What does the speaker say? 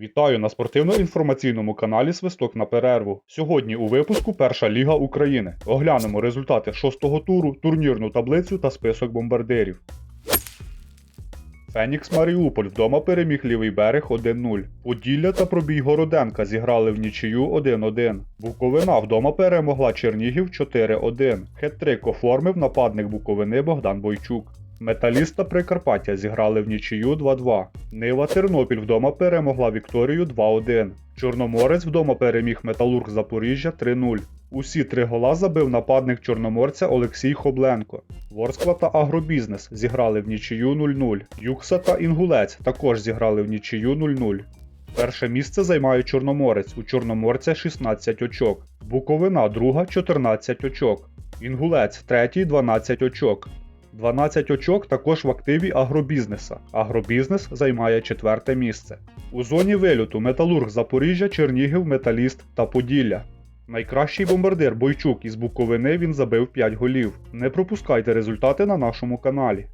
Вітаю на спортивно-інформаційному каналі Свисток на перерву. Сьогодні у випуску Перша Ліга України. Оглянемо результати шостого туру, турнірну таблицю та список бомбардирів. Фенікс Маріуполь вдома переміг лівий берег 1-0. Поділля та пробій Городенка зіграли в нічию 1-1. Буковина вдома перемогла Чернігів 4-1. Хет-трик оформив нападник Буковини Богдан Бойчук. Металіст та Прикарпаття зіграли в нічию 2-2. Нива Тернопіль вдома перемогла Вікторію 2-1. Чорноморець вдома переміг Металург Запоріжжя 3-0. Усі три гола забив нападник Чорноморця Олексій Хобленко. Ворскла та Агробізнес зіграли в нічию 0-0. Юкса та Інгулець також зіграли в нічию 0-0. Перше місце займає Чорноморець. У Чорноморця 16 очок. Буковина друга 14 очок. Інгулець третій 12 очок. 12 очок також в активі агробізнеса. Агробізнес займає четверте місце. У зоні вильоту Металург Запоріжжя, Чернігів, Металіст та Поділля. Найкращий бомбардир Бойчук із Буковини він забив 5 голів. Не пропускайте результати на нашому каналі.